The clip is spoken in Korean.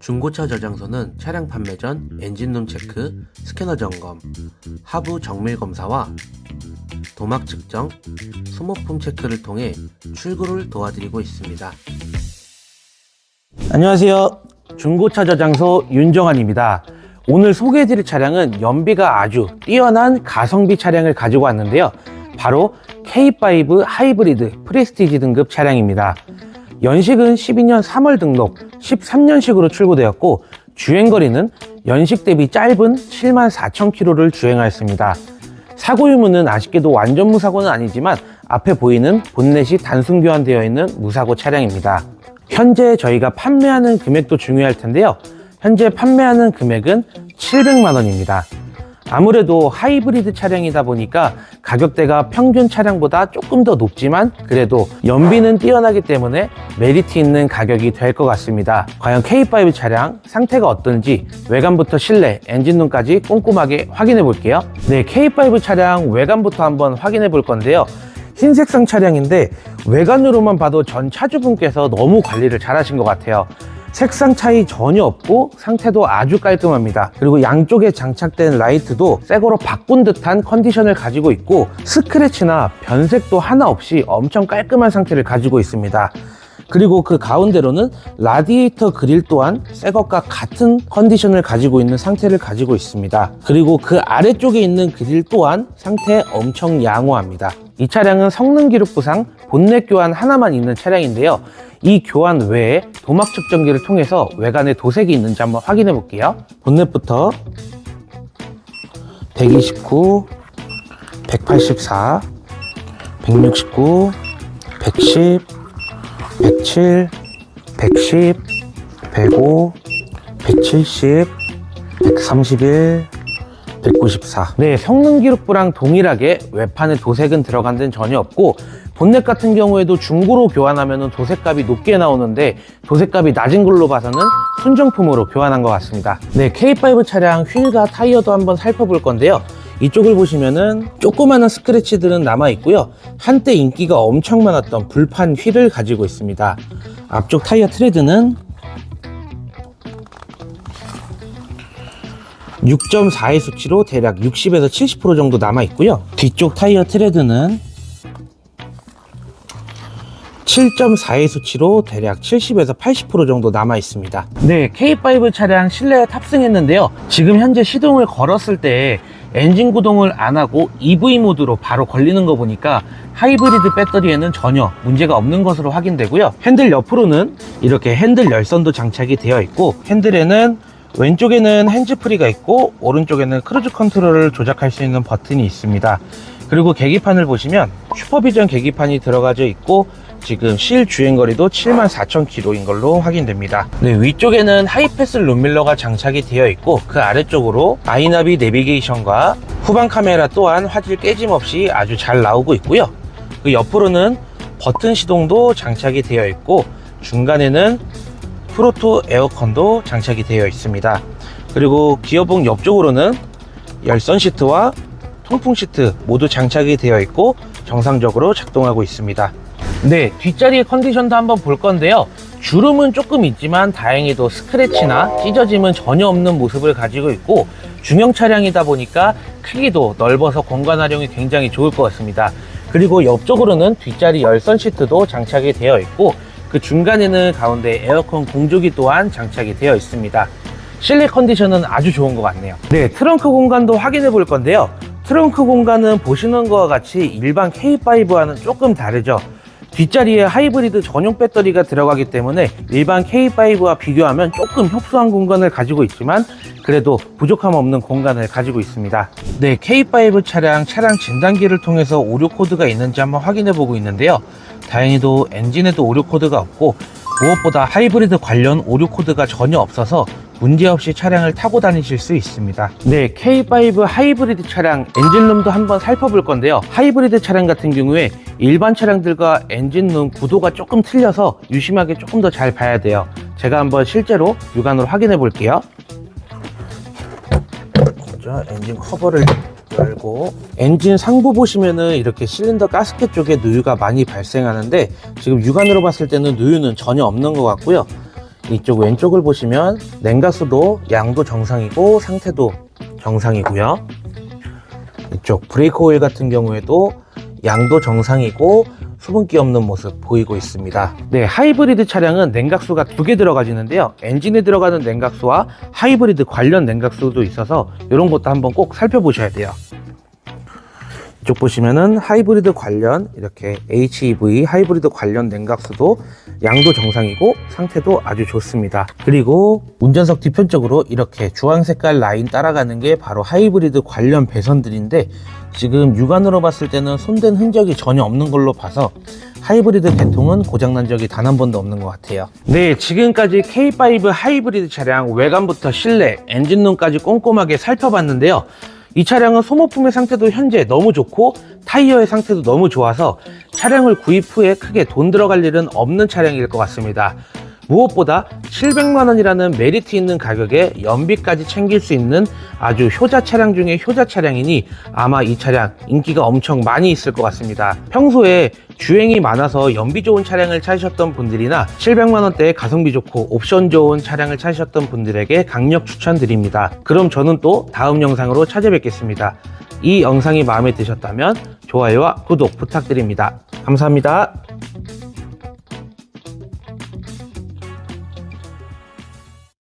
중고차 저장소는 차량 판매 전 엔진룸 체크, 스캐너 점검, 하부 정밀 검사와 도막 측정, 소모품 체크를 통해 출고를 도와드리고 있습니다. 안녕하세요. 중고차 저장소 윤정환입니다. 오늘 소개해드릴 차량은 연비가 아주 뛰어난 가성비 차량을 가지고 왔는데요. 바로 K5 하이브리드 프레스티지 등급 차량입니다. 연식은 12년 3월 등록, 13년식으로 출고되었고 주행거리는 연식 대비 짧은 7만 4천 킬로를 주행하였습니다. 사고 유무는 아쉽게도 완전 무사고는 아니지만 앞에 보이는 본넷이 단순 교환되어 있는 무사고 차량입니다. 현재 저희가 판매하는 금액도 중요할 텐데요. 현재 판매하는 금액은 700만 원입니다. 아무래도 하이브리드 차량이다 보니까 가격대가 평균 차량보다 조금 더 높지만 그래도 연비는 뛰어나기 때문에 메리트 있는 가격이 될 것 같습니다. 과연 K5 차량 상태가 어떤지 외관부터 실내, 엔진룸까지 꼼꼼하게 확인해 볼게요. 네, K5 차량 외관부터 한번 확인해 볼 건데요. 흰색상 차량인데 외관으로만 봐도 전 차주분께서 너무 관리를 잘 하신 것 같아요. 색상 차이 전혀 없고 상태도 아주 깔끔합니다. 그리고 양쪽에 장착된 라이트도 새거로 바꾼 듯한 컨디션을 가지고 있고 스크래치나 변색도 하나 없이 엄청 깔끔한 상태를 가지고 있습니다. 그리고 그 가운데로는 라디에이터 그릴 또한 새 것과 같은 컨디션을 가지고 있는 상태를 가지고 있습니다. 그리고 그 아래쪽에 있는 그릴 또한 상태 엄청 양호합니다. 이 차량은 성능 기록부상 본넷 교환 하나만 있는 차량인데요. 이 교환 외에 도막 측정기를 통해서 외관에 도색이 있는지 한번 확인해 볼게요. 본넷부터 129, 184, 169, 110, 107, 110, 105, 170, 131, 194. 네, 성능 기록부랑 동일하게 외판에 도색은 들어간 데는 전혀 없고 본넷 같은 경우에도 중고로 교환하면 도색값이 높게 나오는데 도색값이 낮은 걸로 봐서는 순정품으로 교환한 것 같습니다. 네, K5 차량 휠과 타이어도 한번 살펴볼 건데요. 이쪽을 보시면은 조그마한 스크래치들은 남아 있고요. 한때 인기가 엄청 많았던 불판 휠을 가지고 있습니다. 앞쪽 타이어 트레드는 6.4의 수치로 대략 60에서 70% 정도 남아 있고요. 뒤쪽 타이어 트레드는 7.4의 수치로 대략 70에서 80% 정도 남아 있습니다. 네, K5 차량 실내에 탑승했는데요. 지금 현재 시동을 걸었을 때 엔진 구동을 안 하고 EV 모드로 바로 걸리는 거 보니까 하이브리드 배터리에는 전혀 문제가 없는 것으로 확인되고요. 핸들 옆으로는 이렇게 핸들 열선도 장착이 되어 있고 핸들에는 왼쪽에는 핸즈프리가 있고 오른쪽에는 크루즈 컨트롤을 조작할 수 있는 버튼이 있습니다. 그리고 계기판을 보시면 슈퍼비전 계기판이 들어가져 있고 지금 실 주행거리도 74,000km인 걸로 확인됩니다. 네, 위쪽에는 하이패스 룸밀러가 장착이 되어 있고 그 아래쪽으로 아이나비 내비게이션과 후방 카메라 또한 화질 깨짐 없이 아주 잘 나오고 있고요. 그 옆으로는 버튼 시동도 장착이 되어 있고 중간에는 프로토 에어컨도 장착이 되어 있습니다. 그리고 기어봉 옆쪽으로는 열선 시트와 통풍 시트 모두 장착이 되어 있고 정상적으로 작동하고 있습니다. 네, 뒷자리의 컨디션도 한번 볼 건데요. 주름은 조금 있지만 다행히도 스크래치나 찢어짐은 전혀 없는 모습을 가지고 있고 중형 차량이다 보니까 크기도 넓어서 공간 활용이 굉장히 좋을 것 같습니다. 그리고 옆쪽으로는 뒷자리 열선 시트도 장착이 되어 있고 그 중간에는 가운데 에어컨 공조기 또한 장착이 되어 있습니다. 실내 컨디션은 아주 좋은 것 같네요. 네, 트렁크 공간도 확인해 볼 건데요. 트렁크 공간은 보시는 것과 같이 일반 K5와는 조금 다르죠. 뒷자리에 하이브리드 전용 배터리가 들어가기 때문에 일반 K5와 비교하면 조금 협소한 공간을 가지고 있지만 그래도 부족함 없는 공간을 가지고 있습니다. 네, K5 차량 차량 진단기를 통해서 오류 코드가 있는지 한번 확인해 보고 있는데요. 다행히도 엔진에도 오류 코드가 없고 무엇보다 하이브리드 관련 오류 코드가 전혀 없어서 문제없이 차량을 타고 다니실 수 있습니다. 네, K5 하이브리드 차량 엔진룸도 한번 살펴볼 건데요. 하이브리드 차량 같은 경우에 일반 차량들과 엔진룸 구도가 조금 틀려서 유심하게 조금 더 잘 봐야 돼요. 제가 한번 실제로 육안으로 확인해 볼게요. 먼저 엔진 커버를 열고 엔진 상부 보시면은 이렇게 실린더 가스켓 쪽에 누유가 많이 발생하는데 지금 육안으로 봤을 때는 누유는 전혀 없는 것 같고요. 이쪽 왼쪽을 보시면 냉각수도 양도 정상이고 상태도 정상이고요. 이쪽 브레이크 오일 같은 경우에도 양도 정상이고 수분기 없는 모습 보이고 있습니다. 네, 하이브리드 차량은 냉각수가 두 개 들어가지는데요. 엔진에 들어가는 냉각수와 하이브리드 관련 냉각수도 있어서 이런 것도 한번 꼭 살펴보셔야 돼요. 이쪽 보시면은 하이브리드 관련 이렇게 HEV 하이브리드 관련 냉각수도 양도 정상이고 상태도 아주 좋습니다. 그리고 운전석 뒤편쪽으로 이렇게 주황 색깔 라인 따라가는 게 바로 하이브리드 관련 배선들인데 지금 육안으로 봤을 때는 손댄 흔적이 전혀 없는 걸로 봐서 하이브리드 대통은 고장난 적이 단 한 번도 없는 것 같아요. 네, 지금까지 K5 하이브리드 차량 외관부터 실내, 엔진룸까지 꼼꼼하게 살펴봤는데요. 이 차량은 소모품의 상태도 현재 너무 좋고 타이어의 상태도 너무 좋아서 차량을 구입 후에 크게 돈 들어갈 일은 없는 차량일 것 같습니다. 무엇보다 700만 원이라는 메리트 있는 가격에 연비까지 챙길 수 있는 아주 효자 차량 중에 효자 차량이니 아마 이 차량 인기가 엄청 많이 있을 것 같습니다. 평소에 주행이 많아서 연비 좋은 차량을 찾으셨던 분들이나 700만 원대에 가성비 좋고 옵션 좋은 차량을 찾으셨던 분들에게 강력 추천드립니다. 그럼 저는 또 다음 영상으로 찾아뵙겠습니다. 이 영상이 마음에 드셨다면 좋아요와 구독 부탁드립니다. 감사합니다.